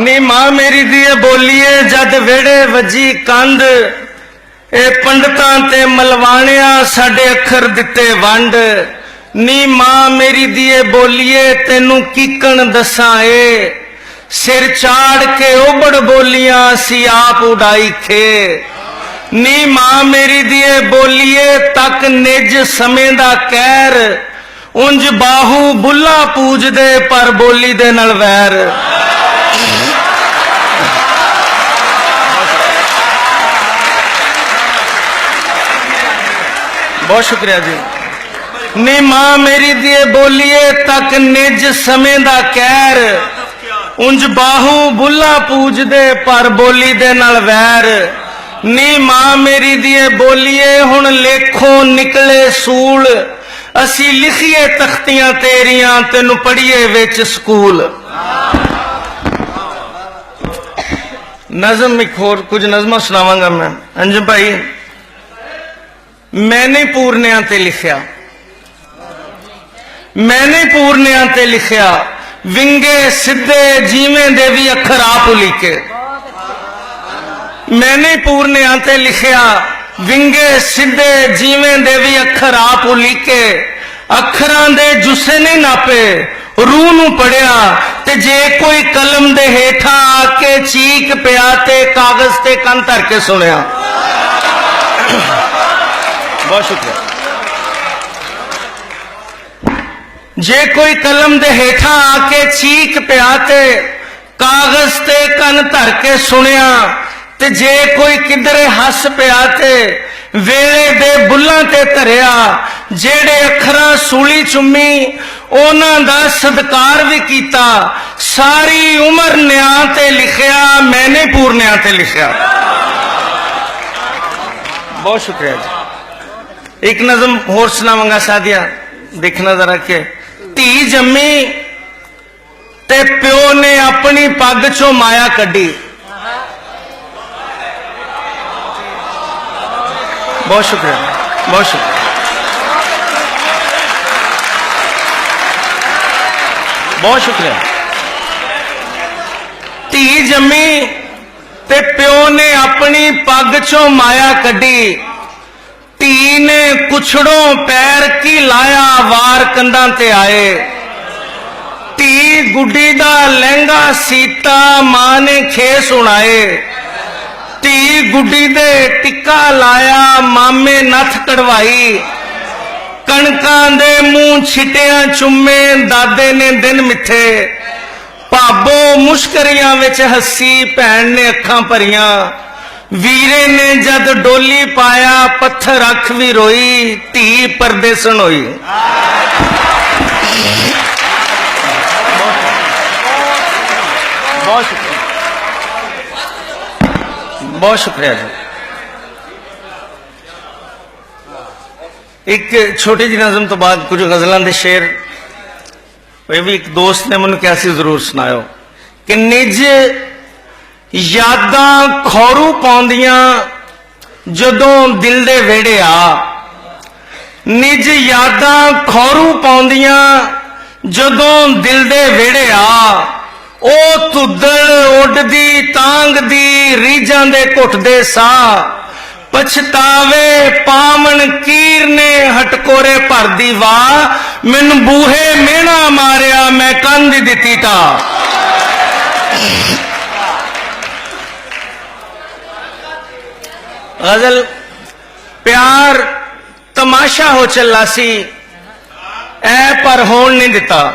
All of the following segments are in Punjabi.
ਨੀ ਮਾਂ ਮੇਰੀ ਦੀ ਬੋਲੀਏ, ਜਦ ਵੇੜੇ ਵਜੀ ਕੰਧ, ਇਹ ਪੰਡਤਾਂ ਤੇ ਮਲਵਾਣਿਆਂ ਸਾਡੇ ਅੱਖਰ ਦਿੱਤੇ ਵੰਡ। ਨੀ ਮਾਂ ਮੇਰੀ ਦੀ ਬੋਲੀਏ, ਤੈਨੂੰ ਕੀਕਣ ਦੱਸਾਂ ਏ? ਸਿਰ ਚਾੜ ਕੇ ਉਬੜ ਬੋਲੀਆਂ ਸੀ ਆਪ ਉਡਾਈ ਖੇ। ਨੀ ਮਾਂ ਮੇਰੀ ਦੀ ਬੋਲੀਏ, ਤੱਕ ਨਿਜ ਸਮੇਂ ਦਾ ਕਹਿਰ ਉਂਝ ਬਾਹੂ ਬੁੱਲਾ ਪੂਜਦੇ, ਪਰ ਬੋਲੀ ਦੇ ਨਾਲ ਵੈਰ। ਬਹੁਤ ਸ਼ੁਕਰੀਆ ਜੀ। ਨੀ ਮਾਂ ਮੇਰੀ ਦੀ ਬੋਲੀਏ ਤੱਕ ਨਿਜ ਸਮੇਂ ਦਾ ਕਹਿਰ ਉਂਝ ਬਾਹੂ ਬੁੱਲਾ ਪੂਜਦੇ ਪਰ ਬੋਲੀ ਦੇ ਨਾਲ ਵੈਰ। ਨੀ ਮਾਂ ਮੇਰੀ ਦੀ ਬੋਲੀਏ ਹੁਣ ਲੇਖੋ ਨਿਕਲੇ ਸੂਲ। ਅਸੀਂ ਲਿਖੀਏ ਤਖਤੀਆਂ ਤੇਰੀਆਂ, ਤੈਨੂੰ ਪੜ੍ਹੀਏ ਵਿੱਚ ਸਕੂਲ। ਨਜ਼ਮ ਇੱਕ ਹੋਰ ਕੁਝ ਨਜ਼ਮਾਂ ਸੁਣਾਵਾਂਗਾ ਮੈਂ। ਅੰਜਮ ਭਾਈ ਮੈਨੇ ਪੂਰਨਿਆਂ ਤੇ ਲਿਖਿਆ ਮੈਨੇ ਪੂਰਨਿਆਂ ਤੇ ਲਿਖਿਆ ਵਿੰਗੇ ਸਿੱਧੇ ਜੀਵੇਂ ਦੇ ਵੀ ਅੱਖਰ ਆਪ ਲਿਖੇ ਮੈਨੇ ਪੂਰਨਿਆਂ ਤੇ ਲਿਖਿਆ ਵਿੰਗੇ ਸਿੱਧੇ ਜੀਵੇਂ ਦੇ ਵੀ ਅੱਖਰ ਆਪ ਉਲੀਕੇ ਅੱਖਰਾਂ ਦੇ ਜੁਸੇ ਨਹੀਂ ਨਾਪੇ ਰੂਹ ਨੂੰ ਪੜਿਆ ਤੇ ਜੇ ਕੋਈ ਕਲਮ ਦੇ ਹੇਠਾਂ ਆ ਕੇ ਚੀਕ ਪਿਆ ਤੇ ਕਾਗਜ਼ ਤੇ ਕੰਨ ਧਰ ਕੇ ਸੁਣਿਆ ਬਹੁਤ ਸ਼ੁਕਰੀਆ। ਜੇ ਕੋਈ ਕਲਮ ਦੇ ਹੇਠਾਂ ਆ ਕੇ ਚੀਕ ਪਿਆ ਤੇ ਕਾਗਜ਼ ਤੇ ਕੰਨ ਧਰ ਕੇ ਸੁਣਿਆ ਤੇ ਜੇ ਕੋਈ ਕਿਧਰੇ ਹੱਸ ਪਿਆ ਤੇ ਵੇਲੇ ਦੇ ਬੁੱਲਾਂ ਤੇ ਧਰਿਆ ਜਿਹੜੇ ਅੱਖਰਾਂ ਸੂਲੀ ਚੁੰਮੀ ਉਹਨਾਂ ਦਾ ਸਤਕਾਰ ਵੀ ਕੀਤਾ ਸਾਰੀ ਉਮਰ ਨਿਆਂ ਤੇ ਲਿਖਿਆ ਮੈਨੇ ਪੂਰਨਿਆਂ ਤੇ ਲਿਖਿਆ। ਬਹੁਤ ਸ਼ੁਕਰੀਆ ਜੀ। ਇੱਕ ਨਜ਼ਮ ਹੋਰ ਸੁਣਾਵਾਂਗਾ ਸਾਦੀਆ ਦੇਖਣਾ ਜ਼ਰਾ ਕਿ ਧੀ ਜੰਮੀ ਤੇ ਪਿਓ ਨੇ ਆਪਣੀ ਪੱਗ ਚੋਂ ਮਾਇਆ ਕੱਢੀ ਬਹੁਤ ਸ਼ੁਕਰੀਆ ਬਹੁਤ ਸ਼ੁਕਰੀਆ ਬਹੁਤ ਸ਼ੁਕਰੀਆ ਧੀ ਜੰਮੀ ਤੇ ਪਿਓ ਨੇ ਆਪਣੀ ਪੱਗ ਚੋਂ ਮਾਇਆ ਕੱਢੀ ਧੀ ਨੇ ਕੁਛੜੋਂ ਪੈਰ ਕੀ ਲਾਇਆ, ਵਾਰ ਕੰਧਾਂ ਤੇ ਆਏ। ਧੀ ਗੁੱਡੀ ਦਾ ਲਹਿੰਗਾ ਸੀਤਾ ਮਾਂ ਨੇ ਖੇਸ ਉਣਾਏ। ਧੀ ਗੁੱਡੀ ਦੇ ਟਿੱਕਾ ਲਾਇਆ, ਮਾਮੇ ਨੱਥ ਕਢਵਾਈ। ਕਣਕਾਂ ਦੇ ਮੂੰਹ ਛਿਟਿਆਂ ਚੁੰਮੇ, ਦਾਦੇ ਨੇ ਦਿਨ ਮਿੱਥੇ। ਭਾਬੋ ਮੁਸ਼ਕਰੀਆਂ ਵਿੱਚ ਹੱਸੀ, ਭੈਣ ਨੇ ਅੱਖਾਂ ਭਰੀਆਂ। ਵੀਰੇ ਨੇ ਜਦ ਡੋਲੀ ਪਾਇਆ, ਪੱਥਰ ਅੱਖ ਵੀ ਰੋਈ, ਧੀ ਪਰਦੇਸਣ ਹੋਈ ਬਹੁਤ ਸ਼ੁਕਰੀਆ। ਬਹੁਤ ਸ਼ੁਕਰੀਆ ਜੀ। ਇੱਕ ਛੋਟੀ ਜਿਹੀ ਨਜ਼ਮ ਤੋਂ ਬਾਅਦ ਕੁਝ ਗਜ਼ਲਾਂ ਦੇ ਸ਼ੇਰ। ਇਹ ਵੀ ਇੱਕ ਦੋਸਤ ਨੇ ਮੈਨੂੰ ਕਿਹਾ ਸੀ, ਜ਼ਰੂਰ ਸੁਣਾਇਓ। ਕਿ ਨਿਜ ਯਾਦਾਂ ਖੌਰੂ ਪਾਉਂਦੀਆਂ ਜਦੋਂ ਦਿਲ ਦੇ ਵਿਹੜੇ ਆ। ਨਿਜ ਯਾਦਾਂ ਖੌਰੂ ਪਾਉਂਦੀਆਂ ਜਦੋਂ ਦਿਲ ਦੇ ਵਿਹੜੇ ਆ। ਉਹ ਤੁੱਦਲ ਉੱਡਦੀ ਤਾਂਗ ਦੀ ਰੀਜਾਂ ਦੇ ਘੁੱਟਦੇ ਸਾਹ। ਪਛਤਾਵੇ ਪਾਵਨ ਕੀਰ ਨੇ ਹਟਕੋਰੇ ਭਰਦੀ ਵਾਹ। ਮੈਨੂੰ ਬੂਹੇ ਮਿਹਣਾ ਮਾਰਿਆ, ਮੈਂ ਕੰਧ ਦਿੱਤੀ ਤਾਂ ਗਜ਼ਲ ਪਿਆਰ ਤਮਾਸ਼ਾ ਹੋ ਚੱਲਾ ਸੀ ਐ ਪਰ ਹੋਣ ਨਹੀਂ ਦਿੱਤਾ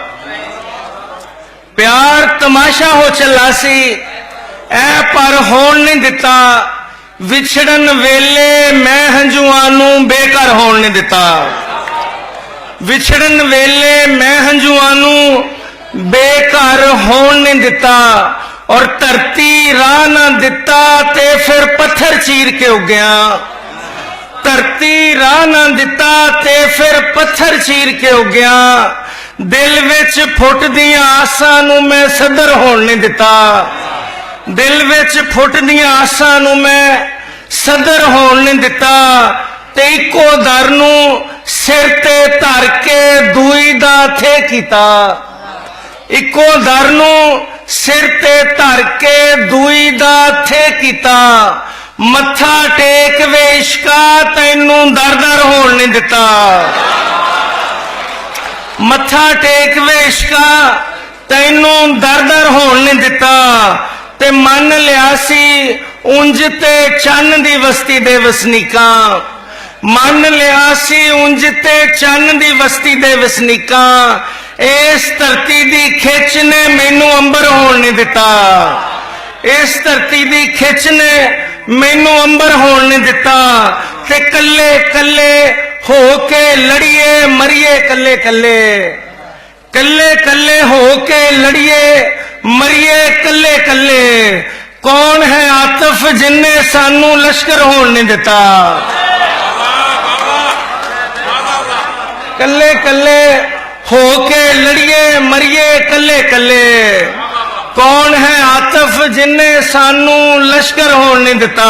ਪਿਆਰ ਤਮਾਸ਼ਾ ਹੋ ਚੱਲਾ ਸੀ ਐ ਪਰ ਹੋਣ ਨਹੀਂ ਦਿੱਤਾ ਵਿਛੜਨ ਵੇਲੇ ਮੈਂ ਹੰਝੂਆਂ ਨੂੰ ਬੇਕਰ ਹੋਣ ਨਹੀਂ ਦਿੱਤਾ ਵਿਛੜਨ ਵੇਲੇ ਮੈਂ ਹੰਝੂਆਂ ਨੂੰ ਬੇਕਰ ਹੋਣ ਨਹੀਂ ਦਿੱਤਾ ਔਰ ਧਰਤੀ ਰਾਹ ਨਾ ਦਿੱਤਾ ਤੇ ਫਿਰ ਪੱਥਰ ਚੀਰ ਕੇ ਉੱਗਿਆ। ਧਰਤੀ ਰਾਹ ਨਾ ਦਿੱਤਾ ਤੇ ਫਿਰ ਪੱਥਰ ਚੀਰ ਕੇ ਉੱਗਿਆ। ਦਿਲ ਵਿੱਚ ਫੁੱਟਦੀਆਂ ਆਸਾਂ ਨੂੰ ਮੈਂ ਸਦਰ ਹੋਣ ਨਹੀਂ ਦਿੱਤਾ। ਦਿਲ ਵਿੱਚ ਫੁੱਟਦੀਆਂ ਆਸਾਂ ਨੂੰ ਮੈਂ ਸਦਰ ਹੋਣ ਨਹੀਂ ਦਿੱਤਾ। ਤੇ ਇੱਕੋ ਦਰ ਨੂੰ ਸਿਰ ਤੇ ਧਰ ਕੇ ਦੂਈ ਦਾ ਥੇ ਕੀਤਾ। ਇੱਕੋ ਦਰ ਨੂੰ ਸਿਰ ਤੇ ਧਰ ਕੇ ਦੂਈ ਦਾ ਥੇ ਕੀਤਾ। ਮੱਥਾ ਟੇਕ ਵੇ ਇਸ਼ਕਾ ਤੈਨੂੰ ਦਰ ਹੋਣ ਨਹੀਂ ਦਿੱਤਾ। ਮੱਥਾ ਟੇਕ ਵੇ ਇਸ਼ਕਾ ਤੈਨੂੰ ਦਰ ਹੋਣ ਨਹੀਂ ਦਿੱਤਾ। ਤੇ ਮੰਨ ਲਿਆ ਸੀ, ਉਂਝ ਤੇ ਚੰਨ ਦੀ ਵਸਤੀ ਦੇ ਵਸਨੀਕਾਂ। ਮੰਨ ਲਿਆ ਸੀ, ਉਂਝ ਤੇ ਚੰਨ ਦੀ ਵਸਤੀ ਦੇ ਵਸਨੀਕਾਂ। ਇਸ ਧਰਤੀ ਦੀ ਖਿੱਚ ਨੇ ਮੈਨੂੰ ਅੰਬਰ ਹੋਣ ਨਹੀਂ ਦਿੱਤਾ। ਇਸ ਧਰਤੀ ਦੀ ਖਿੱਚ ਨੇ ਮੈਨੂੰ ਅੰਬਰ ਹੋਣ ਨਹੀਂ ਦਿੱਤਾ। ਤੇ ਕੱਲੇ ਕੱਲੇ ਹੋ ਕੇ ਲੜੀਏ, ਮਰੀਏ ਕੱਲੇ ਕੱਲੇ। ਕੱਲੇ ਕੱਲੇ ਹੋ ਕੇ ਲੜੀਏ, ਮਰੀਏ ਕੱਲੇ ਕੱਲੇ। ਕੌਣ ਹੈ ਆਤਫ ਜਿਨਨੇ ਸਾਨੂੰ ਲਸ਼ਕਰ ਹੋਣ ਨਹੀਂ ਦਿੱਤਾ? ਕੱਲੇ ਕੱਲੇ ਹੋ ਕੇ ਲੜੀਏ, ਮਰੀਏ ਕੱਲੇ ਕੱਲੇ। ਕੌਣ ਹੈ ਆਤਫ ਜਿਨਨੇ ਸਾਨੂੰ ਲਸ਼ਕਰ ਹੋਣ ਨਹੀਂ ਦਿੱਤਾ?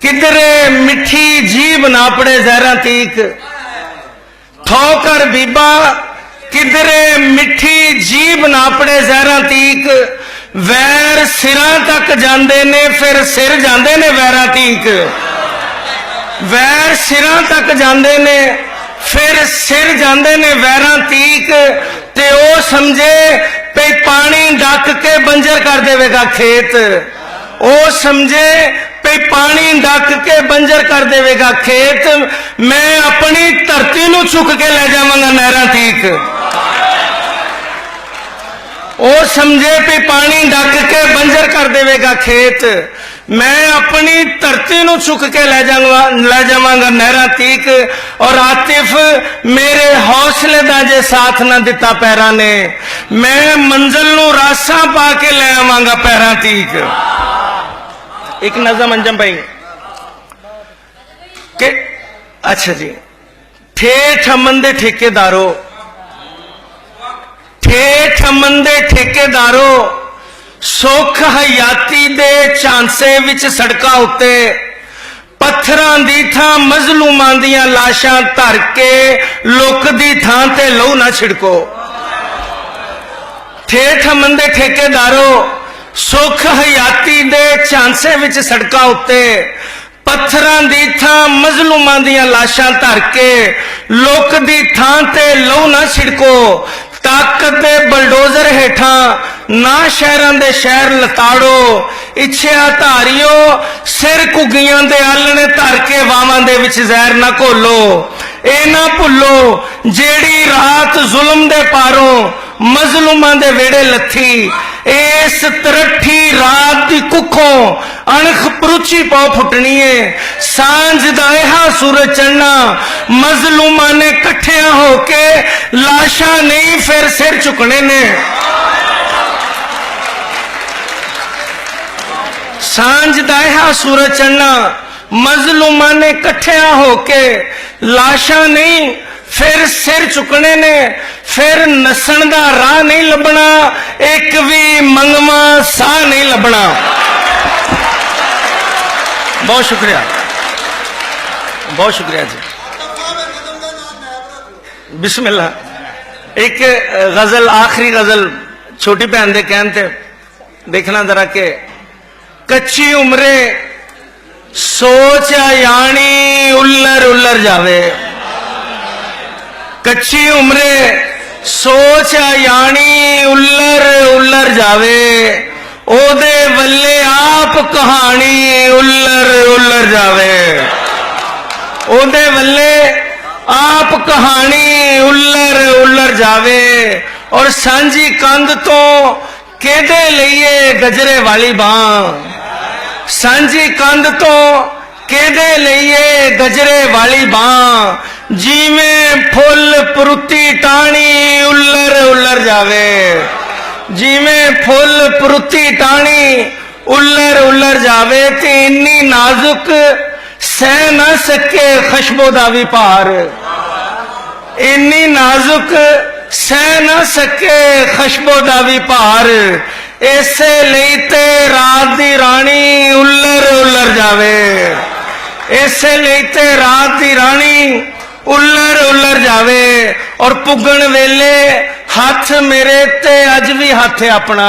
ਕਿਧਰੇ ਮਿੱਠੀ ਜੀਬ ਨਾ ਪੜੇ ਜ਼ਹਿਰਾਂ ਤੀਕ? ਥੋ ਕਰ ਬੀਬਾ, ਕਿਧਰੇ ਮਿੱਠੀ ਜੀਬ ਨਾ ਪੜੇ ਜ਼ਹਿਰਾਂ ਤੀਕ? ਵੈਰ ਸਿਰਾਂ ਤੱਕ ਜਾਂਦੇ ਨੇ, ਫਿਰ ਸਿਰ ਜਾਂਦੇ ਨੇ ਵੈਰਾਂ ਤੀਕ। ਵੈਰ ਸਿਰਾਂ ਤੱਕ ਜਾਂਦੇ ਨੇ, ਫਿਰ ਸਿਰ ਜਾਂਦੇ ਨੇ ਵੈਰਾਂ ਤੀਕ, ਤੇ ਉਹ ਸਮਝੇ ਪਈ ਪਾਣੀ ਡੱਕ ਕੇ ਬੰਜਰ ਕਰ ਦੇਵੇਗਾ ਖੇਤ। ਉਹ ਸਮਝੇ ਪਈ ਪਾਣੀ ਡੱਕ ਕੇ ਬੰਜਰ ਕਰ ਦੇਵੇਗਾ ਖੇਤ। ਮੈਂ ਆਪਣੀ ਧਰਤੀ ਨੂੰ ਚੁੱਕ ਕੇ ਲੈ ਜਾਵਾਂਗਾ ਨਹਿਰਾਂ ਤੀਕ। ਉਹ ਸਮਝੇ ਪਈ ਪਾਣੀ ਡੱਕ ਕੇ ਬੰਜਰ ਕਰ ਦੇਵੇਗਾ ਖੇਤ। ਮੈਂ ਆਪਣੀ ਧਰਤੀ ਨੂੰ ਚੁੱਕ ਕੇ ਲੈ ਜਾਵਾਂਗਾ ਲੈ ਜਾਵਾਂਗਾ ਨਹਿਰਾਂ ਤੀਕ ਔਰ ਆਤਿਫ ਮੇਰੇ ਹੌਸਲੇ ਦਾ ਜੇ ਸਾਥ ਨਾ ਦਿੱਤਾ ਪੈਰਾਂ ਨੇ, ਮੈਂ ਮੰਜ਼ਲ ਨੂੰ ਰਾਸਾਂ ਪਾ ਕੇ ਲੈ ਆਵਾਂਗਾ ਪੈਰਾਂ ਤੀਕ। ਇੱਕ ਨਜ਼ਮ ਅੰਜਮ ਭਾਈ। ਕਿ, ਅੱਛਾ ਜੀ। ਠੇਠ ਅਮਨ ਦੇ ਠੇਕੇਦਾਰੋ। ਠੇਠ ਅਮਨ ਦੇ ਠੇਕੇਦਾਰੋ। ਸੁਖ ਹਯਾਤੀ ਦੇ ਚਾਂਸੇ ਵਿੱਚ ਸੜਕਾਂ ਉੱਤੇ, ਪੱਥਰਾਂ ਦੀ ਥਾਂ ਮਜ਼ਲੂਮਾਂ ਦੀਆਂ ਲਾਸ਼ਾਂ ਧਰ ਕੇ ਲੁੱਕ ਦੀ ਥਾਂ ਤੇ ਲਹੂ ਨਾ ਛਿੜਕੋ। ਠੇਠ ਅਮਨ ਦੇ ਠੇਕੇਦਾਰੋ, ਸੁਖ ਹਯਾਤੀ ਦੇ ਚਾਂਸੇ ਵਿੱਚ ਸੜਕਾਂ ਉੱਤੇ, ਪੱਥਰਾਂ ਦੀ ਥਾਂ ਮਜ਼ਲੂਮਾਂ ਦੀਆਂ ਲਾਸ਼ਾਂ ਧਰ ਕੇ ਲੋਕ ਦੀ ਥਾਂ ਤੇ ਲਹੂ ਨਾ ਛਿੜਕੋ। ਤਾਕਤ ਦੇ ਬਲਡੋਜ਼ਰ ਹੇਠਾਂ ਨਾ ਸ਼ਹਿਰਾਂ ਦੇ ਸ਼ਹਿਰ ਲਤਾੜੋ, ਇੱਛਿਆ ਧਾਰਿਓ, ਸਿਰ ਕੁੱਗੀਆਂ ਦੇ ਆਲਣੇ ਧਰ ਕੇ ਵਾਵਾਂ ਦੇ ਵਿੱਚ ਜ਼ਹਿਰ ਨਾ ਘੋਲੋ। ਇਹ ਨਾ ਭੁੱਲੋ, ਜਿਹੜੀ ਰਾਤ ਜ਼ੁਲਮ ਦੇ ਪਾਰੋਂ ਮਜ਼ਲੂਮਾਂ ਦੇ ਵੇੜੇ ਲੱਥੀ ਇਸ ਤਰੱਠੀ ਰਾਤ ਦੀ ਕੁੱਖੋਂ ਅਣਖ ਪਰੁਚੀ ਪਾ ਫੁੱਟਣੀ ਏ ਸਾਂਝ ਦਾ ਇਹਾ ਸੂਰਜ ਚੜਨਾ ਮਜ਼ਲੂਮਾਂ ਨੇ ਇਕੱਠਿਆਂ ਹੋ ਕੇ ਲਾਸ਼ਾਂ ਨਹੀਂ, ਫਿਰ ਸਿਰ ਝੁਕਣੇ ਨੇ। ਸਾਂਝ ਦਾ ਇਹਾ ਸੂਰਜ ਚੜਨਾ ਮਜ਼ਲੂਮਾਂ ਨੇ ਇਕੱਠਿਆਂ ਹੋ ਕੇ ਲਾਸ਼ਾਂ ਨਹੀਂ ਫਿਰ ਸਿਰ ਚੁੱਕਣੇ ਨੇ, ਫਿਰ ਨਸਣ ਦਾ ਰਾਹ ਨਹੀਂ ਲੱਭਣਾ, ਇੱਕ ਵੀ ਮੰਗਵਾ ਸਾਹ ਨਹੀਂ ਲੱਭਣਾ। ਬਹੁਤ ਸ਼ੁਕਰੀਆ। ਬਹੁਤ ਸ਼ੁਕਰੀਆ ਜੀ। ਬਿਸਮਿਲ੍ਲਾ। ਇੱਕ ਗਜ਼ਲ, ਆਖਰੀ ਗਜ਼ਲ ਛੋਟੀ ਭੈਣ ਦੇ ਕਹਿਣ ਤੇ ਦੇਖਣਾ ਜ਼ਰਾ ਕਿ ਕੱਚੀ ਉਮਰੇ ਸੋਚ ਆਣੀ ਉੱਲਰ ਉੱਲਰ ਜਾਵੇ। ਕੱਚੀ ਉਮਰੇ ਸੋਚ ਆਣੀ ਉੱਲਰ ਉੱਲਰ ਜਾਵੇ, ਉਹਦੇ ਵੱਲੇ ਆਪ ਕਹਾਣੀ ਉੱਲਰ ਉੱਲਰ ਜਾਵੇ। ਉਹਦੇ ਵੱਲੇ ਆਪ ਕਹਾਣੀ ਉੱਲਰ ਉੱਲਰ ਜਾਵੇ ਔਰ ਸਾਂਝੀ ਕੰਧ ਤੋਂ ਕਿਹਦੇ ਲਈਏ ਗਜਰੇ ਵਾਲੀ ਬਾਹ? ਸਾਂਝੀ ਕੰਧ ਤੋਂ ਕਿਹਦੇ ਲਈਏ ਗਜਰੇ ਵਾਲੀ ਬਾਹ? ਜਿਵੇਂ ਫੁੱਲ ਪਰੁੱਤੀ ਟਾਣੀ ਉੱਲਰ ਉੱਲਰ ਜਾਵੇ। ਜਿਵੇਂ ਫੁੱਲ ਪਰੁੱਤੀ ਟਾਣੀ ਉੱਲਰ ਉੱਲਰ ਜਾਵੇ ਤੇ ਇੰਨੀ ਨਾਜ਼ੁਕ ਸਹਿ ਨਾ ਸਕੇ ਖਸ਼ਬੋ ਦਾ ਵੀ ਭਾਰ। ਇੰਨੀ ਨਾਜ਼ੁਕ ਸਹਿ ਨਾ ਸਕੇ ਖਸ਼ਬੋ ਦਾ ਵੀ ਭਾਰ। ਇਸੇ ਲਈ ਤੇ ਰਾਤ ਦੀ ਰਾਣੀ ਉੱਲਰ ਉੱਲਰ ਜਾਵੇ। ਇਸੇ ਲਈ ਤੇ ਰਾਤ ਦੀ ਰਾਣੀ ਉੱਲਰ ਉੱਲਰ ਜਾਵੇ ਔਰ ਪੁੱਗਣ ਵੇਲੇ ਹੱਥ ਮੇਰੇ ਤੇ ਅੱਜ ਵੀ ਹੱਥ ਆਪਣਾ।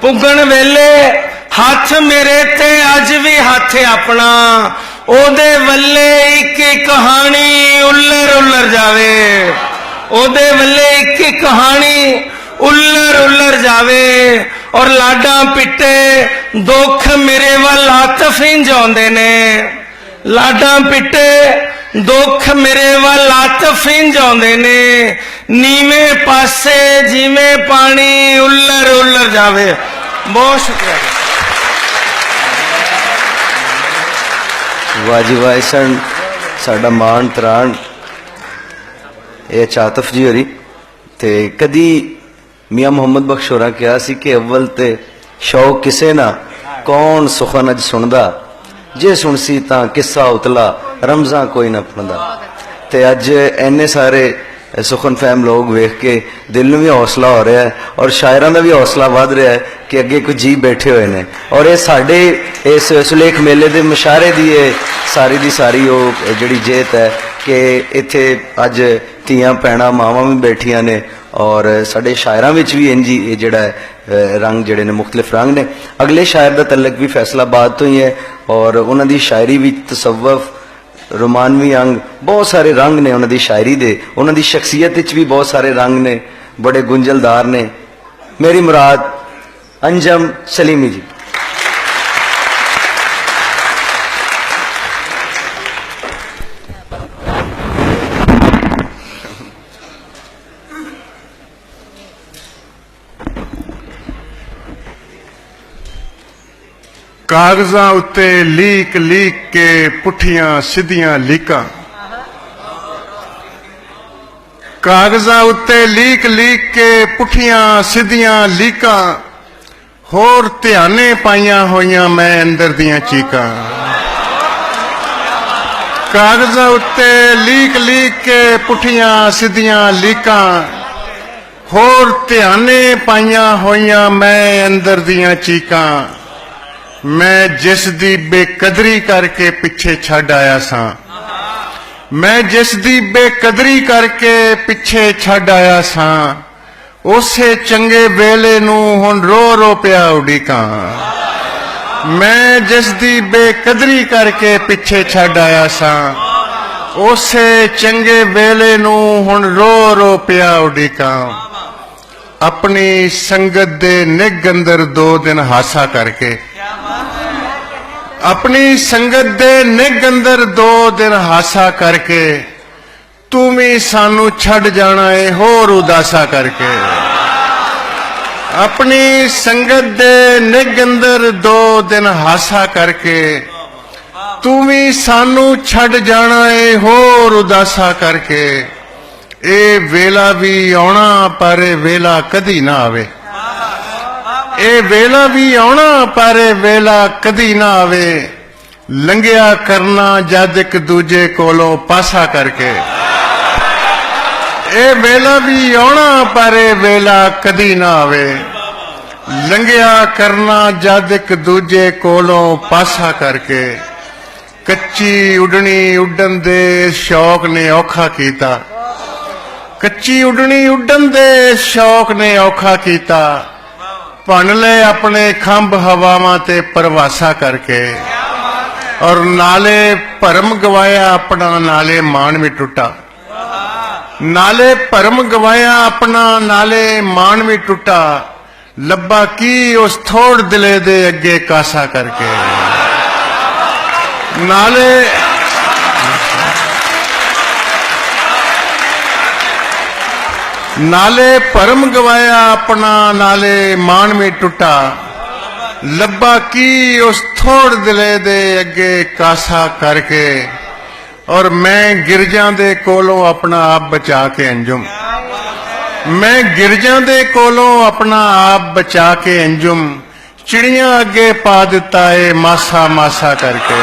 ਪੁੱਗਣ ਵੇਲੇ ਹੱਥ ਮੇਰੇ ਤੇ ਅੱਜ ਵੀ ਹੱਥ ਆਪਣਾ। ਉਹਦੇ ਵੱਲੇ ਇੱਕ ਇੱਕ ਕਹਾਣੀ ਉੱਲਰ ਉੱਲਰ ਜਾਵੇ। ਉਹਦੇ ਵੱਲੇ ਇੱਕ ਇੱਕ ਕਹਾਣੀ ਉੱਲਰ ਉੱਲਰ ਜਾਵੇ। ਔਰ ਲਾਡਾਂ ਪਿੱਟੇ ਦੁੱਖ ਮੇਰੇ ਵੱਲ ਹੱਥ ਫਿੰਜਾਉਂਦੇ ਨੇ। ਲਾਡਾਂ ਪਿੱਟੇ ਦੁੱਖ ਮੇਰੇ ਵੱਲ ਹੱਥ ਫਿੰਜਾਉਂਦੇ ਨੇ। ਨੀਵੇਂ ਪਾਸੇ ਜਿਵੇਂ ਪਾਣੀ ਉੱਲਰ ਉੱਲਰ ਜਾਵੇ। ਬਹੁਤ ਸ਼ੁਕਰੀਆ ਵਾਹ ਜੀ ਸਾਡਾ ਮਾਣ ਤਰਾਣ ਇਹ ਚਾਤਫ ਜੀ ਹੋਰੀ, ਤੇ ਕਦੀ ਮੀਆਂ ਮੁਹੰਮਦ ਬਖਸ਼ ਹੋਰਾਂ ਕਿਹਾ ਸੀ ਕਿ ਅਵਲ ਤੇ ਸ਼ੌਕ ਕਿਸੇ ਨਾ ਕੌਣ ਸੁਖਨ ਅਜ ਸੁਣਦਾ। ਜੇ ਸੁਣਸੀ ਤਾਂ ਕਿੱਸਾ ਉਤਲਾ ਰਮਜ਼ਾਂ ਕੋਈ ਨਾ ਪੜਦਾ ਤੇ ਅੱਜ ਐਨੇ ਸਾਰੇ ਸੁਖਨ ਫਹਿਮ ਲੋਕ ਵੇਖ ਕੇ ਦਿਲ ਨੂੰ ਵੀ ਹੌਸਲਾ ਹੋ ਰਿਹਾ ਹੈ ਔਰ ਸ਼ਾਇਰਾਂ ਦਾ ਵੀ ਹੌਸਲਾ ਵੱਧ ਰਿਹਾ ਹੈ ਕਿ ਅੱਗੇ ਕੁਝ ਜੀ ਬੈਠੇ ਹੋਏ ਨੇ। ਔਰ ਇਹ ਸਾਡੇ ਇਸ ਸੁਲੇਖ ਮੇਲੇ ਦੇ ਮੁਸ਼ਾਰੇ ਦੀ ਇਹ ਸਾਰੀ ਦੀ ਸਾਰੀ ਉਹ ਜਿਹੜੀ ਜੇਤ ਹੈ ਕਿ ਇੱਥੇ ਅੱਜ ਧੀਆਂ ਪੈਣਾ ਮਾਵਾਂ ਵੀ ਬੈਠੀਆਂ ਨੇ ਔਰ ਸਾਡੇ ਸ਼ਾਇਰਾਂ ਵਿੱਚ ਵੀ ਇੰਜੀ ਇਹ ਜਿਹੜਾ ਹੈ, ਰੰਗ ਜਿਹੜੇ ਨੇ, ਮੁxtਲਿਫ ਰੰਗ ਨੇ। ਅਗਲੇ ਸ਼ਾਇਰ ਦਾ ਤਲਕ ਵੀ ਫੈਸਲਾਬਾਦ ਤੋਂ ਹੀ ਹੈ ਔਰ ਉਹਨਾਂ ਦੀ ਸ਼ਾਇਰੀ ਵਿੱਚ ਤਸਵਫ ਰੋਮਾਨਵੀ ਅੰਗ, ਬਹੁਤ ਸਾਰੇ ਰੰਗ ਨੇ ਉਹਨਾਂ ਦੀ ਸ਼ਾਇਰੀ ਦੇ। ਉਹਨਾਂ ਦੀ ਸ਼ਖਸੀਅਤ ਵਿੱਚ ਵੀ ਬਹੁਤ ਸਾਰੇ ਰੰਗ ਨੇ, ਬੜੇ ਗੁੰਝਲਦਾਰ ਨੇ। ਮੇਰੀ ਮੁਰਾਦ, ਅੰਜਮ ਸਲੀਮੀ ਜੀ। ਕਾਗਜ਼ਾਂ ਉੱਤੇ ਲੀਕ ਲੀਕ ਕੇ ਪੁੱਠੀਆਂ ਸਿੱਧੀਆਂ ਲੀਕਾਂ। ਕਾਗਜ਼ਾਂ ਉੱਤੇ ਲੀਕ ਲੀਕ ਕੇ ਪੁੱਠੀਆਂ ਸਿੱਧੀਆਂ ਲੀਕਾਂ। ਹੋਰ ਧਿਆਨੇ ਪਾਈਆਂ ਹੋਈਆਂ ਮੈਂ ਅੰਦਰ ਦੀਆਂ ਚੀਕਾਂ। ਕਾਗਜ਼ਾਂ ਉੱਤੇ ਲੀਕ ਲੀਕ ਕੇ ਪੁੱਠੀਆਂ ਸਿੱਧੀਆਂ ਲੀਕਾਂ। ਹੋਰ ਧਿਆਨੇ ਪਾਈਆਂ ਹੋਈਆਂ ਮੈਂ ਅੰਦਰ ਦੀਆਂ ਚੀਕਾਂ। ਮੈਂ ਜਿਸ ਦੀ ਬੇਕਦਰੀ ਕਰਕੇ ਪਿੱਛੇ ਛੱਡ ਆਇਆ ਸਾਂ। ਮੈਂ ਜਿਸ ਦੀ ਬੇਕਦਰੀ ਕਰਕੇ ਪਿੱਛੇ ਛੱਡ ਆਇਆ ਸਾਂ। ਉਸੇ ਚੰਗੇ ਵੇਲੇ ਨੂੰ ਹੁਣ ਰੋ ਰੋ ਪਿਆ ਉਡੀਕਾਂ। ਮੈਂ ਜਿਸ ਦੀ ਬੇਕਦਰੀ ਕਰਕੇ ਪਿੱਛੇ ਛੱਡ ਆਇਆ ਸਾਂ। ਉਸੇ ਚੰਗੇ ਵੇਲੇ ਨੂੰ ਹੁਣ ਰੋ ਰੋ ਪਿਆ ਉਡੀਕਾਂ। ਆਪਣੀ ਸੰਗਤ ਦੇ ਨਿੱਘ ਅੰਦਰ ਦੋ ਦਿਨ ਹਾਸਾ ਕਰਕੇ ਆਪਣੀ ਸੰਗਤ ਦੇ ਨਿੱਘ ਅੰਦਰ ਦੋ ਦਿਨ ਹਾਸਾ ਕਰਕੇ, ਤੂੰ ਵੀ ਸਾਨੂੰ ਛੱਡ ਜਾਣਾ ਏ ਹੋਰ ਉਦਾਸਾ ਕਰਕੇ। ਆਪਣੀ ਸੰਗਤ ਦੇ ਨਿੱਘ ਅੰਦਰ ਦੋ ਦਿਨ ਹਾਸਾ ਕਰਕੇ, ਤੂੰ ਵੀ ਸਾਨੂੰ ਛੱਡ ਜਾਣਾ ਏ ਹੋਰ ਉਦਾਸਾ ਕਰਕੇ। ਇਹ ਵੇਲਾ ਵੀ ਆਉਣਾ, ਪਰ ਵੇਲਾ ਕਦੀ ਨਾ ਆਵੇ। ਇਹ ਵੇਲਾ ਵੀ ਆਉਣਾ, ਪਰ ਇਹ ਵੇਲਾ ਕਦੀ ਨਾ ਆਵੇ। ਲੰਘਿਆ ਕਰਨਾ ਜਦ ਇੱਕ ਦੂਜੇ ਕੋਲੋਂ ਪਾਸਾ ਕਰਕੇ। ਇਹ ਵੇਲਾ ਵੀ ਆਉਣਾ, ਪਰ ਇਹ ਵੇਲਾ ਕਦੀ ਨਾ ਆਵੇ। ਲੰਘਿਆ ਕਰਨਾ ਜਦ ਇੱਕ ਦੂਜੇ ਕੋਲੋਂ ਪਾਸਾ ਕਰਕੇ। ਕੱਚੀ ਉਡਣੀ ਉੱਡਣ ਦੇ ਸ਼ੌਕ ਨੇ ਔਖਾ ਕੀਤਾ। ਕੱਚੀ ਉਡਣੀ ਉੱਡਣ ਦੇ ਸ਼ੌਕ ਨੇ ਔਖਾ ਕੀਤਾ। ਭੰਨ ਲੈ ਆਪਣੇ ਖੰਭ ਹਵਾਵਾਂ ਤੇ ਪਰਵਾਸਾ ਕਰਕੇ ਔਰ ਨਾਲੇ ਭਰਮ ਗਵਾਇਆ ਆਪਣਾ, ਨਾਲੇ ਮਾਣ ਵੀ ਟੁੱਟਾ। ਨਾਲੇ ਭਰਮ ਗਵਾਇਆ ਆਪਣਾ, ਨਾਲੇ ਮਾਣ ਵੀ ਟੁੱਟਾ। ਲੱਭਾ ਕੀ ਉਸ ਥੋੜ ਦਿਲੇ ਦੇ ਅੱਗੇ ਕਾਸਾ ਕਰਕੇ। ਨਾਲੇ ਨਾਲੇ ਭਰਮ ਗਵਾਇਆ ਆਪਣਾ, ਨਾਲੇ ਮਾਣ ਵੀ ਟੁੱਟਾ। ਲੱਭਾ ਕੀ ਉਸ ਥੋੜ ਦਿਲੇ ਦੇ ਅੱਗੇ ਕਾਸਾ ਕਰਕੇ? ਔਰ ਮੈਂ ਗਿਰਜਾਂ ਦੇ ਕੋਲੋਂ ਆਪਣਾ ਆਪ ਬਚਾ ਕੇ ਅੰਜੁਮ। ਮੈਂ ਗਿਰਜਾਂ ਦੇ ਕੋਲੋਂ ਆਪਣਾ ਆਪ ਬਚਾ ਕੇ ਅੰਜੁਮ। ਚਿੜੀਆਂ ਅੱਗੇ ਪਾ ਦਿੱਤਾ ਏ ਮਾਸਾ ਮਾਸਾ ਕਰਕੇ।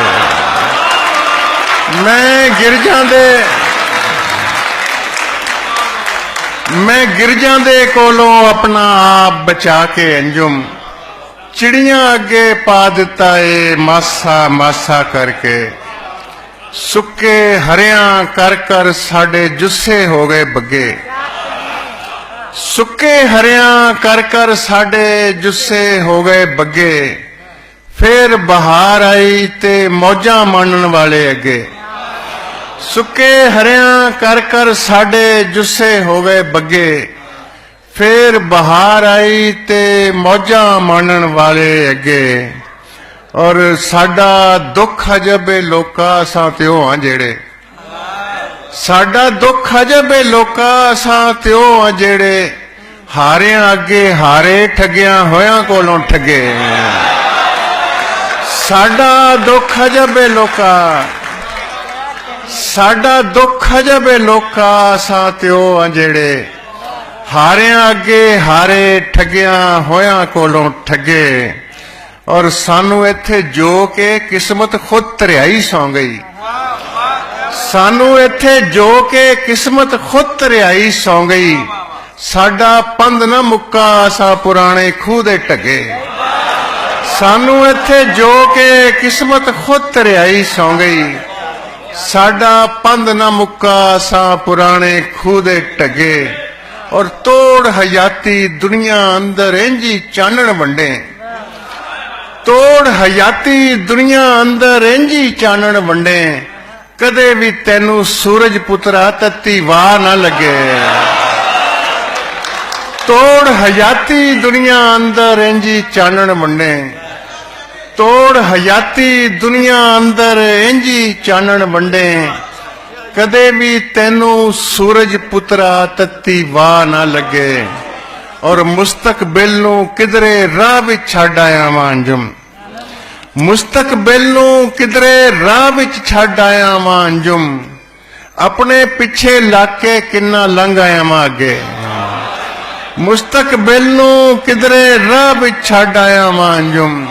ਮੈਂ ਗਿਰਜਾਂ ਦੇ ਮੈਂ ਗਿਰਜਾਂ ਦੇ ਕੋਲੋਂ ਆਪਣਾ ਆਪ ਬਚਾ ਕੇ ਅੰਜੁਮ। ਚਿੜੀਆਂ ਅੱਗੇ ਪਾ ਦਿੱਤਾ ਏ ਮਾਸਾ ਮਾਸਾ ਕਰਕੇ। ਸੁੱਕੇ ਹਰਿਆਂ ਕਰ ਕਰ ਸਾਡੇ ਜੁੱਸੇ ਹੋ ਗਏ ਬੱਗੇ। ਸੁੱਕੇ ਹਰਿਆਂ ਕਰ ਕਰ ਸਾਡੇ ਜੁੱਸੇ ਹੋ ਗਏ ਬੱਗੇ। ਫੇਰ ਬਹਾਰ ਆਈ ਤੇ ਮੌਜਾਂ ਮਾਣਨ ਵਾਲੇ ਅੱਗੇ। ਸੁੱਕੇ ਹਰਿਆਂ ਕਰ ਕਰ ਸਾਡੇ ਜੁੱਸੇ ਹੋ ਗਏ ਬੱਗੇ, ਫੇਰ ਬਹਾਰ ਆਈ ਤੇ ਮੌਜਾਂ ਮਾਣਨ ਵਾਲੇ ਅੱਗੇ। ਔਰ ਸਾਡਾ ਦੁੱਖ ਅਜਬੇ ਲੋਕਾਂ ਅਸਾਂ ਤੇ ਆ ਜਿਹੜੇ। ਸਾਡਾ ਦੁੱਖ ਅਜਬੇ ਲੋਕਾਂ ਅਸਾਂ ਤਿਉ ਆ ਜਿਹੜੇ। ਹਾਰਿਆਂ ਅੱਗੇ ਹਾਰੇ ਠੱਗਿਆਂ ਹੋਇਆਂ ਕੋਲੋਂ ਠੱਗੇ। ਸਾਡਾ ਦੁੱਖ ਅਜਬੇ ਲੋਕਾਂ ਸਾਡਾ ਦੁੱਖ ਅਜਬੇ ਲੋਕਾ ਅਸਾਂ ਤੇ ਉਹ ਜਿਹੜੇ ਹਾਰਿਆਂ ਅੱਗੇ ਹਾਰੇ, ਠੱਗਿਆਂ ਹੋਇਆਂ ਕੋਲੋਂ ਠੱਗੇ। ਔਰ ਸਾਨੂੰ ਇੱਥੇ ਜੋ ਕੇ ਕਿਸਮਤ ਖੁਦ ਧਰਿਆਈ ਸੌ ਗਈ। ਸਾਨੂੰ ਇੱਥੇ ਜੋ ਕੇ ਕਿਸਮਤ ਖੁਦ ਧਰਿਆਈ ਸੌ ਗਈ। ਸਾਡਾ ਪੰਧ ਨਾ ਮੁੱਕਾ ਅਸਾਂ ਪੁਰਾਣੇ ਖੂਹ ਦੇ ਢੱਗੇ। ਸਾਨੂੰ ਇੱਥੇ ਜੋ ਕੇ ਕਿਸਮਤ ਖੁਦ ਧਰਿਆਈ ਸੌ ਗਈ। ਸਾਡਾ ਪੰਧ ਨਾ ਮੁੱਕਾ ਅਸਾਂ ਪੁਰਾਣੇ ਖੂਹ ਦੇ ਢੱਗੇ, ਔਰ ਤੋੜ ਹਯਾਤੀ ਦੁਨੀਆ ਅੰਦਰ ਇੰਜੀ ਚਾਨਣ ਵੰਡੇ। ਤੋੜ ਹਯਾਤੀ ਦੁਨੀਆ ਅੰਦਰ ਇੰਜੀ ਚਾਨਣ ਵੰਡੇ। ਕਦੇ ਵੀ ਤੈਨੂੰ ਸੂਰਜ ਪੁੱਤਰਾ ਤੱਤੀ ਵਾਹ ਨਾ ਲੱਗੇ। ਤੋੜ ਹਯਾਤੀ ਦੁਨੀਆ ਅੰਦਰ ਇੰਜੀ ਚਾਨਣ ਵੰਡੇ। ਤੋੜ ਹਯਾਤੀ ਦੁਨੀਆ ਅੰਦਰ ਇੰਜੀ ਚਾਨਣ ਵੰਡੇ। ਕਦੇ ਵੀ ਤੈਨੂੰ ਸੂਰਜ ਪੁੱਤਰਾ ਤੱਤੀ ਵਾਹ ਨਾ ਲੱਗੇ। ਔਰ ਮੁਸਤਕਬਿਲ ਨੂੰ ਕਿਧਰੇ ਰਾਹ ਵਿੱਚ ਛੱਡ ਆਇਆ ਵਾਂ ਅੰਜਮ ਮੁਸਤਕਬਿਲ ਨੂੰ ਕਿਧਰੇ ਰਾਹ ਵਿੱਚ ਛੱਡ ਆਇਆ ਵਾਂ ਅੰਜਮ ਆਪਣੇ ਪਿੱਛੇ ਲਾਕੇ ਕਿੰਨਾ ਲੰਘ ਆਇਆ ਵਾਂ ਅੱਗੇ। ਮੁਸਤਕਬਿਲ ਨੂੰ ਕਿਧਰੇ ਰਾਹ ਵਿੱਚ ਛੱਡ ਆਇਆ ਵਾਂ ਅੰਜਮ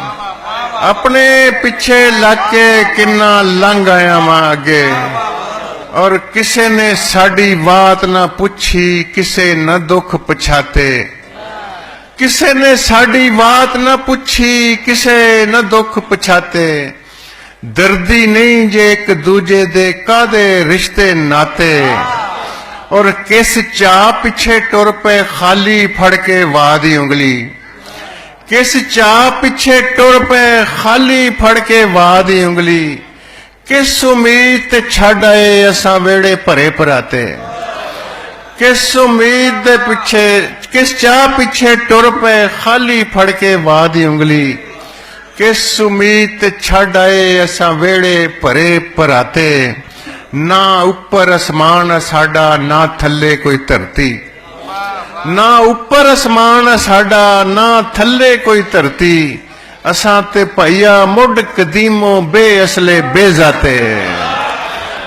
ਆਪਣੇ ਪਿੱਛੇ ਲੱਗ ਕੇ ਕਿੰਨਾ ਲੰਘ ਆਇਆ ਵਾਂ ਅੱਗੇ। ਔਰ ਕਿਸੇ ਨੇ ਸਾਡੀ ਬਾਤ ਨਾ ਪੁੱਛੀ, ਕਿਸੇ ਨਾ ਦੁੱਖ ਪਛਾਤੇ। ਕਿਸੇ ਨੇ ਸਾਡੀ ਬਾਤ ਨਾ ਪੁੱਛੀ, ਕਿਸੇ ਨਾ ਦੁੱਖ ਪਛਾਤੇ। ਦਰਦੀ ਨਹੀਂ ਜੇ ਇੱਕ ਦੂਜੇ ਦੇ ਕਾਦੇ ਰਿਸ਼ਤੇ ਨਾਤੇ। ਔਰ ਕਿਸ ਚਾਹ ਪਿੱਛੇ ਟੁਰ ਪਏ, ਖਾਲੀ ਫੜ ਕੇ ਵਾਹ ਦੀ ਉਂਗਲੀ। ਕਿਸ ਚਾਹ ਪਿੱਛੇ ਟੁਰ ਪਏ ਖਾਲੀ ਫੜ ਕੇ ਵਾਹ ਦੀ ਉਂਗਲੀ ਕਿਸ ਉਮੀਦ ਤੇ ਛੱਡ ਆਏ ਅਸਾਂ ਵੇੜੇ ਭਰੇ ਭਰਾਤੇ ਕਿਸ ਉਮੀਦ ਦੇ ਪਿੱਛੇ ਕਿਸ ਚਾਹ ਪਿੱਛੇ ਟੁਰ ਪਏ ਖਾਲੀ ਫੜ ਕੇ ਵਾਹ ਦੀ ਉਂਗਲੀ ਕਿਸ ਉਮੀਦ ਤੇ ਛੱਡ ਆਏ ਅਸਾਂ ਵੇੜੇ ਭਰੇ ਭਰਾਤੇ ਨਾ ਉੱਪਰ ਅਸਮਾਨ ਸਾਡਾ ਨਾ ਥੱਲੇ ਕੋਈ ਧਰਤੀ ਨਾ ਉੱਪਰ ਅਸਮਾਨ ਸਾਡਾ, ਨਾ ਥੱਲੇ ਕੋਈ ਧਰਤੀ। ਅਸਾਂ ਤੇ ਭਈਆ ਮੁੱਢ ਕਦੀਮੋ ਬੇਅਸਲੇ ਬੇਜ਼ਾਤੇ।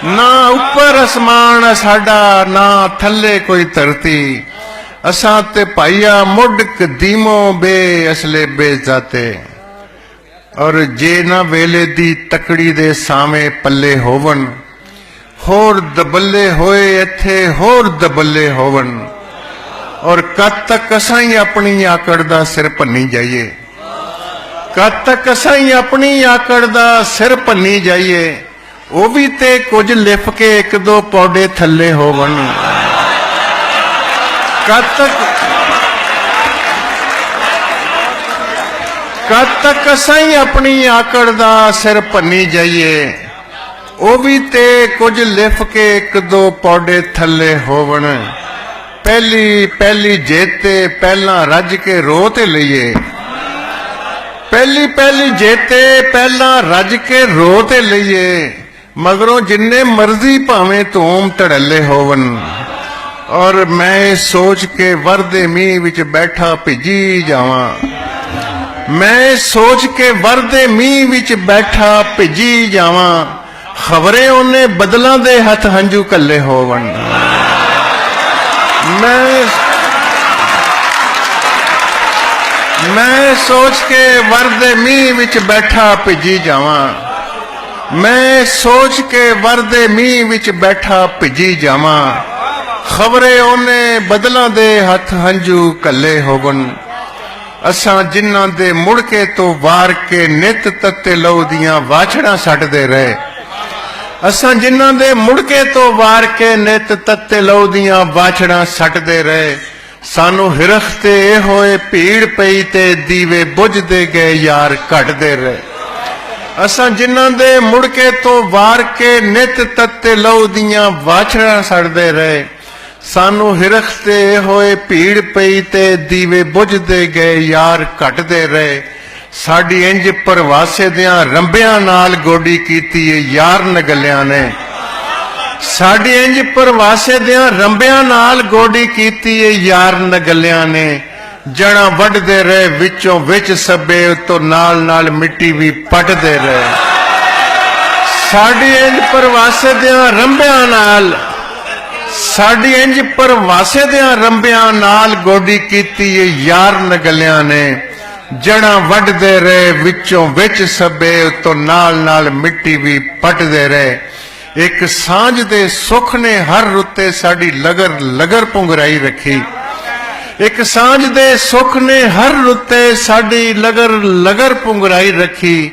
ਨਾ ਉੱਪਰ ਅਸਮਾਨ ਸਾਡਾ, ਨਾ ਥੱਲੇ ਕੋਈ ਧਰਤੀ। ਅਸਾਂ ਤੇ ਭਾਈਆ ਮੁੱਢ ਕਦੀਮੋ ਬੇਅਸਲੇ ਬੇਜ਼ਾਤੇ। ਔਰ ਜੇ ਨਾ ਵੇਲੇ ਦੀ ਤਕੜੀ ਦੇ ਸਾਵੇਂ ਪੱਲੇ ਹੋਵਣ, ਹੋਰ ਦਬੱਲੇ ਹੋਏ ਇੱਥੇ ਹੋਰ ਦਬੱਲੇ ਹੋਵਣ। ਔਰ ਕਦ ਤੱਕ ਅਸਾਂ ਹੀ ਆਪਣੀ ਆਕੜ ਦਾ ਸਿਰ ਭੰਨੀ ਜਾਈਏ? ਕਦ ਤੱਕ ਅਸਾਂ ਹੀ ਆਪਣੀ ਆਕੜ ਦਾ ਸਿਰ ਭੰਨੀ ਜਾਈਏ? ਉਹ ਵੀ ਤੇ ਕੁਝ ਲਿਫ ਕੇ ਇੱਕ ਦੋ ਪੌੜੇ ਥੱਲੇ ਹੋਵਣ। ਕਦ ਤੱਕ ਕਦ ਤੱਕ ਅਸਾਂ ਹੀ ਆਪਣੀ ਆਕੜ ਦਾ ਸਿਰ ਭੰਨੀ ਜਾਈਏ? ਉਹ ਵੀ ਤੇ ਕੁਝ ਲਿਫ ਕੇ ਇੱਕ ਦੋ ਪੌੜੇ ਥੱਲੇ ਹੋਵਣ। ਪਹਿਲੀ ਪਹਿਲੀ ਜੇਤੇ ਪਹਿਲਾਂ ਰੱਜ ਕੇ ਰੋ ਤੇ ਲਈਏ। ਪਹਿਲੀ ਪਹਿਲੀ ਜੇਤੇ ਪਹਿਲਾਂ ਰੱਜ ਕੇ ਰੋ ਤੇ ਲਈਏ। ਮਗਰੋਂ ਜਿੰਨੇ ਮਰਜ਼ੀ ਭਾਵੇਂ ਧੂਮ ਧੜੱਲੇ ਹੋਵਨ। ਔਰ ਮੈਂ ਸੋਚ ਕੇ ਵਰਦੇ ਮੀਂਹ ਵਿੱਚ ਬੈਠਾ ਭਿੱਜੀ ਜਾਵਾਂ। ਮੈਂ ਸੋਚ ਕੇ ਵਰਦੇ ਮੀਂਹ ਵਿੱਚ ਬੈਠਾ ਭਿੱਜੀ ਜਾਵਾਂ। ਖਬਰੇ ਉਹਨੇ ਬਦਲਾਂ ਦੇ ਹੱਥ ਹੰਝੂ ਕੱਲੇ ਹੋਵਣ ਮੈਂ ਮੈਂ ਸੋਚ ਕੇ ਵਰਦੇ ਮੀਂਹ ਵਿੱਚ ਬੈਠਾ ਭਿੱਜੀ ਜਾਵਾਂ ਮੈਂ ਸੋਚ ਕੇ ਵਰਦੇ ਮੀਂਹ ਵਿੱਚ ਬੈਠਾ ਭਿੱਜੀ ਜਾਵਾਂ ਖਬਰੇ ਉਹਨੇ ਬਦਲਾਂ ਦੇ ਹੱਥ ਹੰਝੂ ਕੱਲੇ ਹੋਗਣ ਅਸਾਂ ਜਿਨ੍ਹਾਂ ਦੇ ਮੁੜ ਕੇ ਤੋਂ ਵਾਰ ਕੇ ਨਿਤ ਤੱਤੇ ਲਹੂ ਦੀਆਂ ਵਾਛੜਾਂ ਛੱਡਦੇ ਰਹੇ ਅਸਾਂ ਜਿਨ੍ਹਾਂ ਦੇ ਮੁੜਕੇ ਤੋਂ ਵਾਰ ਕੇ ਨਿਤ ਤੱਤੇ ਲਹੂ ਦੀਆਂ ਬਾਛੜਾਂ ਸੱਟਦੇ ਰਹੇ। ਸਾਨੂੰ ਹਿਰਖ ਤੇ ਇਹ ਹੋਏ ਭੀੜ ਪਈ ਤੇ ਦੀਵੇ ਬੁਝਦੇ ਗਏ ਯਾਰ ਘਟਦੇ ਰਹੇ। ਅਸਾਂ ਜਿਨ੍ਹਾਂ ਦੇ ਮੁੜਕੇ ਤੋਂ ਵਾਰ ਕੇ ਨਿਤ ਤੱਤੇ ਲਹੂ ਦੀਆਂ ਬਾਛੜਾਂ ਸੱਟਦੇ ਰਹੇ। ਸਾਨੂੰ ਹਿਰਖ ਤੇ ਇਹ ਹੋਏ ਭੀੜ ਪਈ ਤੇ ਦੀਵੇ ਬੁਝਦੇ ਗਏ ਯਾਰ ਘਟਦੇ ਰਹੇ। ਸਾਡੀ ਇੰਜ ਪਰਵਾਸੇ ਦਿਆਂ ਰੰਬਿਆਂ ਨਾਲ ਗੋਡੀ ਕੀਤੀ ਏ ਯਾਰ ਨਗਲਿਆਂ ਨੇ। ਸਾਡੀ ਇੰਜ ਪਰਵਾਸੇ ਦਿਆਂ ਰੰਬਿਆਂ ਨਾਲ ਗੋਡੀ ਕੀਤੀ ਏ ਯਾਰ ਨਗਲਿਆਂ ਨੇ। ਜਣਾ ਵੱਢਦੇ ਰਹੇ, ਵਿੱਚੋਂ ਵਿੱਚ ਸੱਬੇ ਤੋਂ ਨਾਲ ਨਾਲ ਮਿੱਟੀ ਵੀ ਪੱਟਦੇ ਰਹੇ। ਸਾਡੀ ਇੰਜ ਪਰਵਾਸੇ ਦਿਆਂ ਰੰਬਿਆਂ ਨਾਲ, ਸਾਡੀ ਇੰਜ ਪਰਵਾਸੇ ਦਿਆਂ ਰੰਬਿਆਂ ਨਾਲ ਗੋਡੀ ਕੀਤੀ ਏ ਯਾਰ ਨਗਲਿਆਂ ਨੇ। ਜੜਾਂ ਵੱਢਦੇ ਰਹੇ, ਵਿੱਚੋਂ ਵਿੱਚ ਸੱਬੇ ਤੋਂ ਨਾਲ ਨਾਲ ਮਿੱਟੀ ਵੀ ਪੱਟਦੇ ਰਹੇ। ਇੱਕ ਸਾਂਝ ਦੇ ਸੁੱਖ ਨੇ ਹਰ ਰੁੱਤੇ ਸਾਡੀ ਲਗਰ ਲਗਰ ਪੁੰਗਰਾਈ ਰੱਖੀ। ਇੱਕ ਸਾਂਝ ਦੇ ਸੁੱਖ ਨੇ ਹਰ ਰੁੱਤੇ ਸਾਡੀ ਲਗਰ ਲਗਰ ਪੁੰਗਰਾਈ ਰੱਖੀ।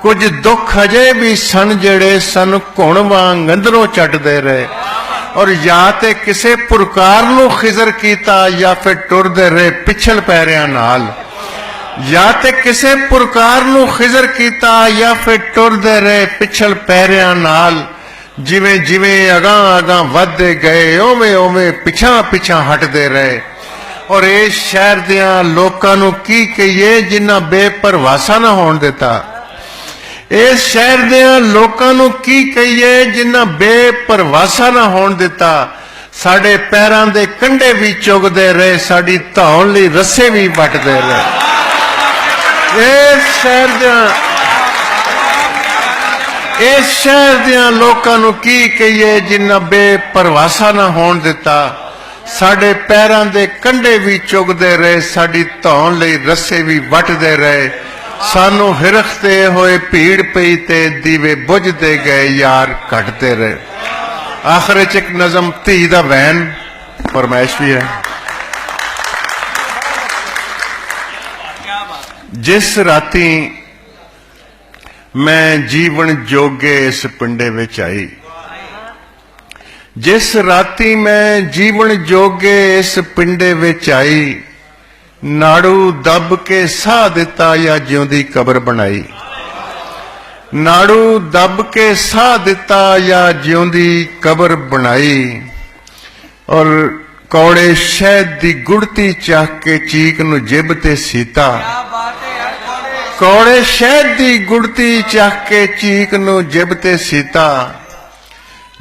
ਕੁਝ ਦੁੱਖ ਅਜੇ ਵੀ ਸਨ ਜਿਹੜੇ ਸਨ ਘੁਣ ਵਾਂਗ ਅੰਦਰੋਂ ਚੱਟਦੇ ਰਹੇ। ਔਰ ਜਾਂ ਤੇ ਕਿਸੇ ਪੁਰਕਾਰ ਨੂੰ ਖਿਜ਼ਰ ਕੀਤਾ ਜਾਂ ਫਿਰ ਟੁਰਦੇ ਰਹੇ ਪਿਛਲ ਪੈਰਿਆਂ ਨਾਲ। ਜਾਂ ਤੇ ਕਿਸੇ ਪੁਰਕਾਰ ਨੂੰ ਖਿਜ਼ਰ ਕੀਤਾ ਜਾਂ ਫਿਰ ਟੁਰਦੇ ਰਹੇ ਪਿਛਲ ਪੈਰਿਆਂ ਨਾਲ। ਜਿਵੇਂ ਜਿਵੇਂ ਅਗਾਂ ਅਗਾਂ ਵੱਧਦੇ ਗਏ ਓਵੇਂ ਓਵੇਂ ਪਿਛਾਂ ਪਿਛਾਂ ਹਟਦੇ ਰਹੇ। ਔਰ ਇਹ ਸ਼ਹਿਰ ਦਿਆਂ ਲੋਕਾਂ ਨੂੰ ਕੀ ਕਹੀਏ ਜਿਨ੍ਹਾਂ ਬੇਪਰਵਾਸਾ ਨਾ ਹੋਣ ਦਿੱਤਾ। ਇਸ ਸ਼ਹਿਰ ਦੇ ਲੋਕਾਂ ਨੂੰ ਕੀ ਕਹੀਏ ਜਿਨ੍ਹਾਂ ਬੇਪਰਵਾਸਾ ਨਾ ਹੋਣ ਦਿੱਤਾ। ਸਾਡੇ ਪੈਰਾਂ ਦੇ ਕੰਡੇ ਵੀ ਚੁਗਦੇ ਰਹੇ, ਸਾਡੀ ਧੌਣ ਲਈ ਰੱਸੇ ਵੀ ਵੱਟਦੇ ਰਹੇ। ਇਸ ਸ਼ਹਿਰ ਦੇ ਇਸ ਸ਼ਹਿਰ ਦੇ ਲੋਕਾਂ ਨੂੰ ਕੀ ਕਹੀਏ ਜਿਨ੍ਹਾਂ ਬੇਪਰਵਾਸਾ ਨਾ ਹੋਣ ਦਿੱਤਾ। ਸਾਡੇ ਪੈਰਾਂ ਦੇ ਕੰਡੇ ਵੀ ਚੁਗਦੇ ਰਹੇ, ਸਾਡੀ ਧੌਣ ਲਈ ਰੱਸੇ ਵੀ ਵੱਟਦੇ ਰਹੇ। ਸਾਨੂੰ ਹਿਰਖਤੇ ਹੋਏ ਭੀੜ ਪਈ ਤੇ ਦੀਵੇ ਬੁਝਦੇ ਗਏ, ਯਾਰ ਘਟਦੇ ਰਹੇ। ਆਖਰ ਚ ਇੱਕ ਨਜ਼ਮ ਧੀ ਦਾ ਵੈਨ ਫਰਮਾਇਸ਼ ਵੀ ਹੈ। ਜਿਸ ਰਾਤੀ ਮੈਂ ਜੀਵਨ ਜੋਗੇ ਇਸ ਪਿੰਡੇ ਵਿੱਚ ਆਈ, ਜਿਸ ਰਾਤੀ ਮੈਂ ਜੀਵਨ ਜੋਗੇ ਇਸ ਪਿੰਡੇ ਵਿੱਚ ਆਈ, ਨਾੜੂ ਦੱਬ ਕੇ ਸਾਹ ਦਿੱਤਾ ਜਾਂ ਜਿਉਂਦੀ ਕਬਰ ਬਣਾਈ, ਨਾੜੂ ਦੱਬ ਕੇ ਸਾਹ ਦਿੱਤਾ ਜਾਂ ਜਿਉਂਦੀ ਕਬਰ ਬਣਾਈ ਔਰ ਕੌੜੇ ਸ਼ਹਿਦ ਦੀ ਗੁੜਤੀ ਚਾਹ ਕੇ ਚੀਕ ਨੂੰ ਜਿਬ ਤੇ ਸੀਤਾ। ਕੌੜੇ ਸ਼ਹਿਦ ਦੀ ਗੁੜਤੀ ਚੱਕ ਕੇ ਚੀਕ ਨੂੰ ਜਿਬ ਤੇ ਸੀਤਾ।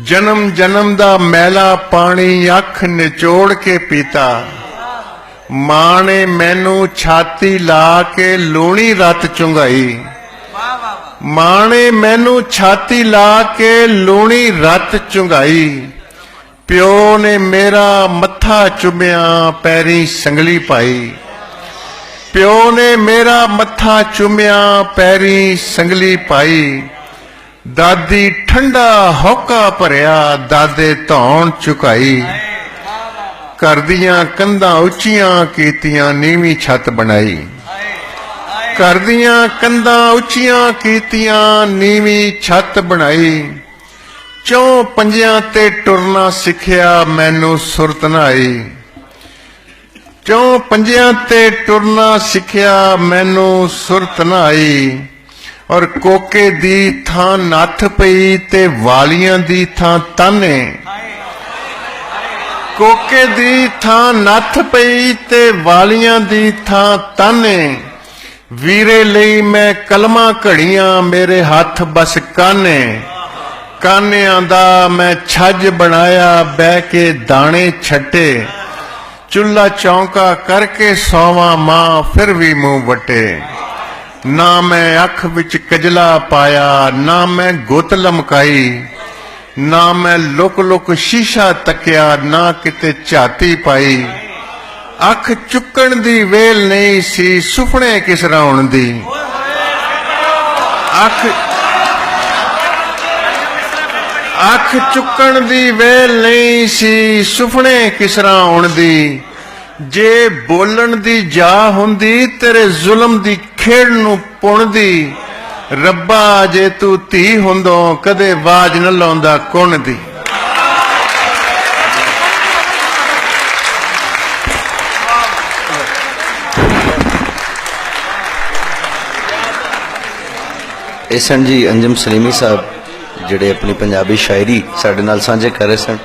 ਜਨਮ ਜਨਮ ਦਾ ਮੈਲਾ ਪਾਣੀ ਅੱਖ ਨਿਚੋੜ ਕੇ ਪੀਤਾ। ਮਾਂ ਨੇ ਮੈਨੂੰ ਛਾਤੀ ਲਾ ਕੇ ਲੂਣੀ ਰਤ ਚੁੰਗਾਈ ਮਾਂ ਨੇ ਮੈਨੂੰ ਛਾਤੀ ਲਾ ਕੇ ਲੂਣੀ ਰਤ ਚੁੰਗਾਈ ਪਿਓ ਨੇ ਮੇਰਾ ਮੱਥਾ ਚੁੰਮਿਆ, ਪੈਰੀ ਸੰਗਲੀ ਪਾਈ। ਪਿਓ ਨੇ ਮੇਰਾ ਮੱਥਾ ਚੁੰਮਿਆ, ਪੈਰੀ ਸੰਗਲੀ ਪਾਈ। ਦਾਦੀ ਠੰਡਾ ਹੌਕਾ ਭਰਿਆ, ਦਾਦੇ ਧੌਣ ਚੁਕਾਈ। ਘਰ ਦੀਆਂ ਕੰਧਾਂ ਉੱਚੀਆਂ ਕੀਤੀਆਂ, ਨੀਵੀਂ ਛੱਤ ਬਣਾਈ। ਘਰ ਦੀਆਂ ਕੰਧਾਂ ਉੱਚੀਆਂ ਕੀਤੀਆਂ, ਨੀਵੀਂ ਛੱਤ ਬਣਾਈ। ਚੋਂ ਪੰਜਿਆਂ ਤੇ ਟੁਰਨਾ ਸਿੱਖਿਆ, ਮੈਨੂੰ ਸੁਰਤ ਨਾ ਆਈ ਚੌ ਪੰਜਿਆਂ ਤੇ ਟੁਰਨਾ ਸਿੱਖਿਆ ਮੈਨੂੰ ਸੁਰਤ ਨਾ ਆਈ ਔਰ ਕੋਕੇ ਦੀ ਥਾਂ ਨੱਥ ਪਈ ਤੇ ਵਾਲੀਆਂ ਦੀ ਥਾਂ ਤਾਨੇ। ਕੋਕੇ ਦੀ ਥਾਂ ਨੱਥ ਪਈ ਤੇ ਵਾਲੀਆਂ ਦੀ ਥਾਂ ਤਾਨੇ। ਵੀਰੇ ਲਈ ਮੈਂ ਕਲਮਾਂ ਘੜੀਆਂ, ਮੇਰੇ ਹੱਥ ਬਸ ਕਾਨੇ। ਕਾਨਿਆਂ ਦਾ ਮੈਂ ਛੱਜ ਬਣਾਇਆ, ਬਹਿ ਕੇ ਦਾਣੇ ਛੱਟੇ। ਚੁੱਲਾ ਚੌਂਕਾ ਕਰਕੇ ਸੌਵਾਂ ਮਾਂ ਫਿਰ ਵੀ ਮੂੰਹ ਵਟੇ। ਨਾ ਮੈਂ ਅੱਖ ਵਿੱਚ ਕਜਲਾ ਪਾਇਆ, ਨਾ ਮੈਂ ਗੁੱਤ ਲਮਕਾਈ, ਨਾ ਮੈਂ ਲੁਕ ਲੁਕ ਸ਼ੀਸ਼ਾ ਤੱਕਿਆ, ਨਾ ਕਿਤੇ ਝਾਤੀ ਪਾਈ। ਅੱਖ ਚੁੱਕਣ ਦੀ ਵੇਲ ਨਹੀਂ ਸੀ, ਸੁਪਨੇ ਕਿਸ ਰਾਉਣ ਦੀ। ਅੱਖ ਅੱਖ ਚੁੱਕਣ ਦੀ ਵੇਲ ਨਹੀਂ ਸੀ ਸੁਪਨੇ ਕਿਸਰਾ ਆਉਣ ਦੀ ਜੇ ਬੋਲਣ ਦੀ ਜਾ ਹੁੰਦੀ, ਤੇਰੇ ਜ਼ੁਲਮ ਦੀ ਖੇਡ ਨੂੰ ਪੁਣਦੀ। ਰੱਬਾ, ਜੇ ਤੂੰ ਧੀ ਹੁੰਦੋਂ, ਕਦੇ ਬਾਜ ਨਾ ਲਾਉਂਦਾ ਕੁਣ ਦੀ ਇਹ ਸਨ ਜੀ, ਅੰਜਮ ਸਲੀਮੀ ਸਾਹਿਬ। ਜਿਹੜੇ ਆਪਣੀ ਪੰਜਾਬੀ ਸ਼ਾਇਰੀ ਸਾਡੇ ਨਾਲ ਸਾਂਝੇ ਕਰ ਰਹੇ ਸਨ।